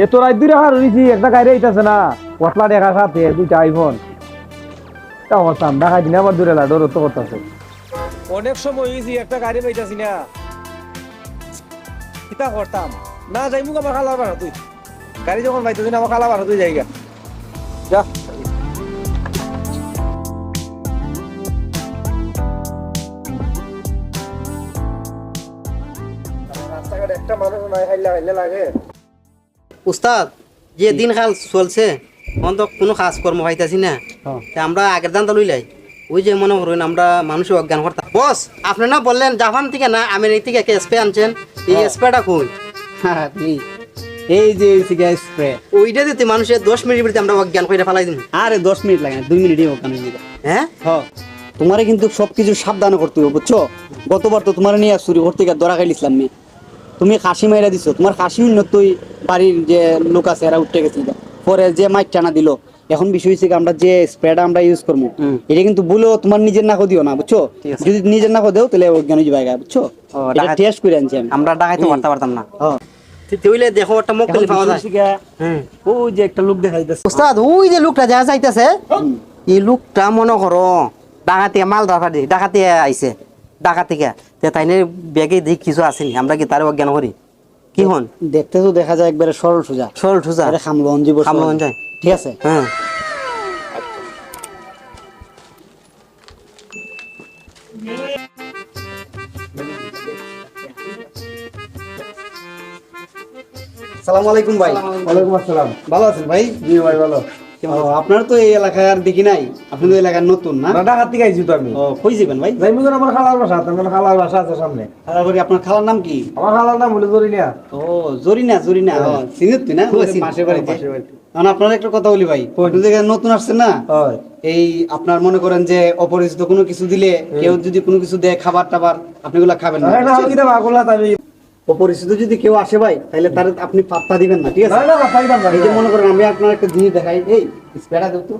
এ তো রাত দুইটা হার হইছি, একটা গাড়ি আইতাছে না। পটলা দেখা সাথে, দুইটা আইফোন তা হতাম দেখা দিন আবার দূরে লাডোর তো করতেছে। অনেক সময় হয়েছি একটা গাড়ি পাইতাছি না। কিতা করতাম। না যাই, মুখ আমার খালার বাড়া তুই। গাড়ি যখন পাইতেছি না আমার খালা বাড়া তুই যাইগা। যা। রাস্তাঘাটে একটা মানুষ নাই, হাইলে হাইলে লাগে। উস্তাদ যে দিন কাল চলছে অন্ত কোনো কাজ কর্ম পাইতাছি না তা আমরা আগের দান তো লইলাই। ওই যে মনে করুন আমরা মানুষের অজ্ঞান করতাম বস আপনি না বললেন জাপান থেকে না আমেরিকা থেকে একটা স্প্রে আনছেন। এই স্প্রেটা কোন হ্যাঁ, এই যে সিগারেট স্প্রে ওইটা দিতে মানুষের দশ মিনিট ভিতরে আমরা অজ্ঞান করে ফেলাই দিন আরে দশ মিনিট লাগে না দুই মিনিটই ওখানে নিয়ে যাও। হ্যাঁ? হ্যাঁ। তোমারে কিন্তু সবকিছু সাবধান করতে হবে বুঝছ? গতবার তো তোমার নিয়ে চুরি করতে গিয়ে দরা খাইলিছিলাম মেয়ে তুমি খাসি মাইরা দিছো। তোমার খাসি উন্নতই বাড়ির যে লোক আছে এরা উঠে গেছিল পরে যে মাইক টানা দিল এখন বিষয় হচ্ছে আমরা যে স্প্রেটা আমরা ইউজ করব এটা কিন্তু বলেও তোমার নিজের নাকো দিও না বুঝছ? যদি নিজের নাকো দেও তাহলে অজ্ঞান হয়ে যাবে বুঝছ? এটা টেস্ট করে আনছি আমরা ডাকাইতে পারতে পারতাম না। তুইলে দেখো একটা মুখ পাওয়া যায়। বিষয় হচ্ছে গিয়া, হুম। ওই যে একটা লোক দেখা যাইতেছে উস্তাদ ওই যে লোকটা দেখা যাইতেছে এই লোকটা মনে করো ডাকাতি মাল ডাকাতি ডাকাতি আইছে। ডাকা থেকে তে তাইনে ব্যাগে দিক কিছু আসেনি আমরা কি তার অজ্ঞান করি কি হন? দেখতে তো দেখা যায় একবারে সরল সোজা। সরল ঠুসা আরে খামলন জীব খামলন যায়। ঠিক আছে? হ্যাঁ। সালাম আলাইকুম ভাই। ওয়ালাইকুম আসসালাম ভালো আছেন ভাই? জি ভাই ভালো। আপনার তো এই এলাকায় আর দেখি নাই। আপনি তো এলাকার নতুন না? ঢাকা থেকে আইছি তো আমি। ও কই যাবেন ভাই? যাই মুখ আমার খালার বাসা আমার খালার বাসা আছে সামনে। তারপরে আপনার খালার নাম কি? আমার খালার নাম হলো জরিনিয়া ও জরিনা জরিনা। ও, চিনিস তুই না পাশের বাড়িতে? পাশের বাড়িতে। এখন আপনার একটা কথা বলি ভাই। নতুন আসছেন না? এই আপনার মনে করেন যে অপরিচিত কোনো কিছু দিলে কেউ যদি কোনো কিছু দেয় খাবার টাবার আপনি গুলা খাবেন না। অপরিচিত যদি কেউ আসে ভাই তাহলে তার আপনি পাত্তা দিবেন না ঠিক আছে? না না পাইতাম না এই যে মনে করেন আমি আপনার একটা জিনিস দেখাই। এই স্প্রেটা দেব তো।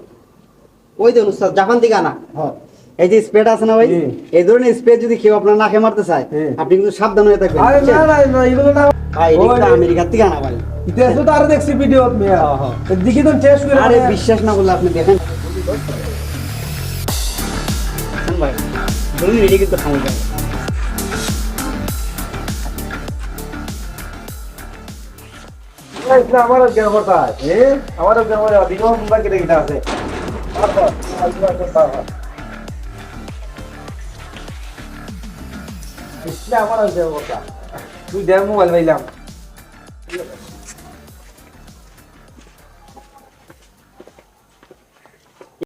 ওই দেখুন উস্তাদ জাপান থেকে আনা। হ্যাঁ। এই যে স্প্রেটা আছে না ভাই এই ধরনের স্প্রে যদি কেউ আপনার নাকে মারতে চায় আপনি কিন্তু সাবধান হয়ে থাকবেন আরে না না না এগুলো না। ভাই এটা কিন্তু আমেরিকার থেকে আনা ভাই। ইতিহাস তো আরও দেখছি ভিডিও মিয়া। হ্যাঁ, হ্যাঁ। দেখি তো টেস্ট করে আরে মানে- বিশ্বাস না করলে আপনি দেখেন। ভাই। ধরুন এটি কিন্তু খামে যাবে না, আমারও জ্ঞান কথা এ আমারও জ্ঞান কেটে কেটে আছে। আমারও জ্ঞান কথা তুই দেখ মোবাইল পাইলাম।